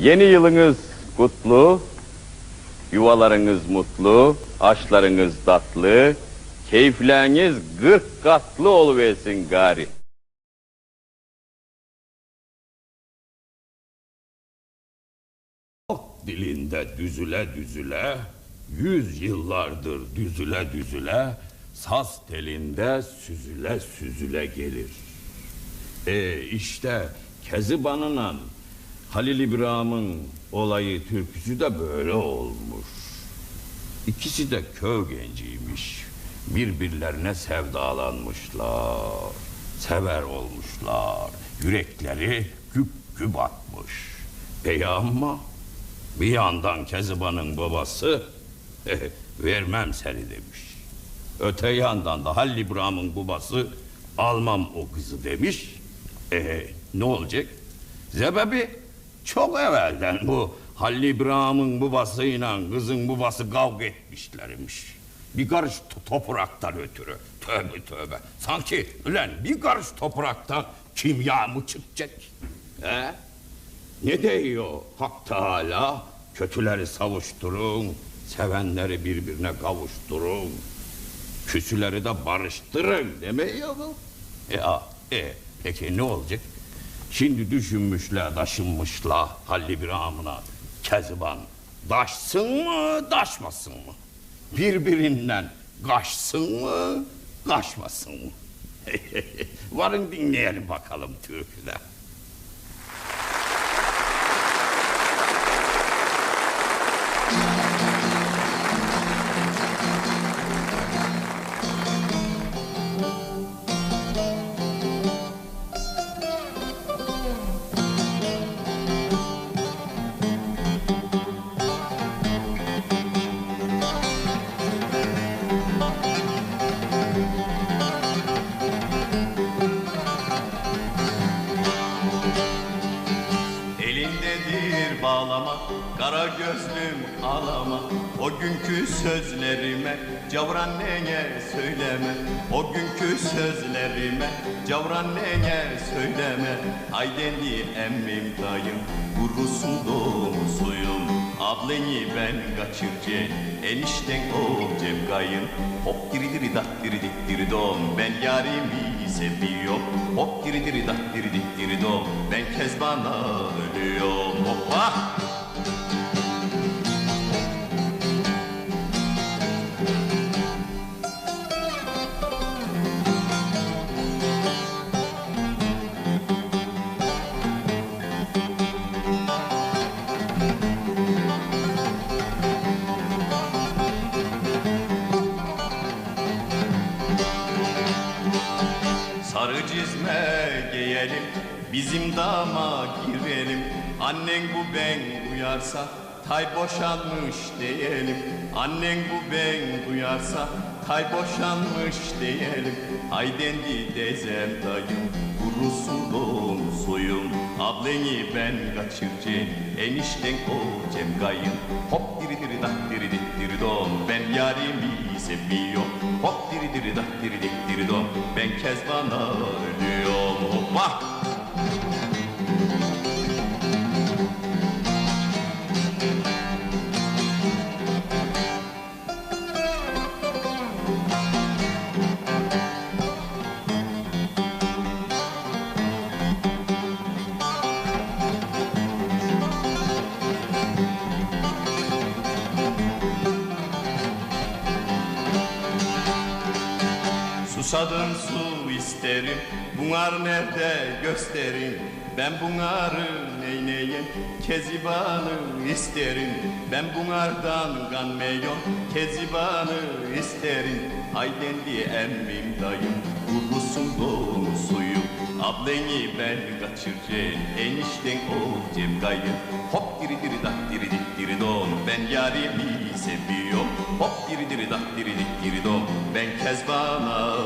Yeni yılınız kutlu, yuvalarınız mutlu, aşlarınız tatlı, keyifleriniz gırk katlı oluversin gari. Dilinde düzüle düzüle, yüz yıllardır düzüle düzüle, saz telinde süzüle süzüle gelir. E işte Keziban'la Halil İbrahim'in olayı türküsü de böyle olmuş. İkisi de köy genciymiş. Birbirlerine sevdalanmışlar. Sever olmuşlar. Yürekleri güp güp atmış. E ama bir yandan Keziban'ın babası vermem seni demiş. Öte yandan da Halil İbrahim'in babası almam o kızı demiş. E, ne olacak? Sebebi çok evvelden bu Halil İbrahim'in babasıyla kızın babası kavga etmişlermiş. Bir karış to- topraktan ötürü. Tövbe tövbe. Sanki ulan bir karış topraktan kimya mı çıkacak? He? Ne diyor Hak Teala? Kötüleri savuşturun, sevenleri birbirine kavuşturun. Küsüleri de barıştırın demiyor mu? Ya, e, peki ne olacak? Şimdi düşünmüşler, taşınmışlar Halil İbrahim'ine Keziban. Daşsın mı, daşmasın mı? Birbirinden kaçsın mı, kaçmasın mı? Varın dinleyelim bakalım türküde. Kara gözlüm ağlama O günkü sözlerime cavran neye söyleme? O günkü sözlerime cavran neye söyleme? Haydendi emmim dayım, kurusun domuzuyum Ableni ben kaçırce, enişten olcem kayın. Hop diri diri dat diri dik diri dom, ben yarimi seviyorum. Hop diri diri dat diri dik diri dom, ben kezbana ölüyorum. Hoppa! Cizme giyelim, bizim dama girelim. Annen bu ben duyarsa, tay boşanmış diyelim. Annen bu ben duyarsa, tay boşanmış diyelim. Haydendi teyzem dayım, kurusun domuzuyum. Ableni ben kaçırcı, enişten olcem kayın. Hop diri diri dak diri dik diri dom, ben yarimi seviyorum. Hop diri diri dak diri dik diri dom, ben kezbana ölüyorum. Hoppa! Susadım su isterim Bunar nerede? Gösterin. Ben bunarı neyneyim Kezibanı isterim. Ben bunardan ganmeyon Kezibanı isterim. Haydendi emmim dayım. Kurusun suyum Ableni ben kaçırcen Enişten olcem kayın Hop diri diri dak diri dik diri don. Ben yarimi seviyorum. Hop diri diri dak diri dik diri don. Ben kezbana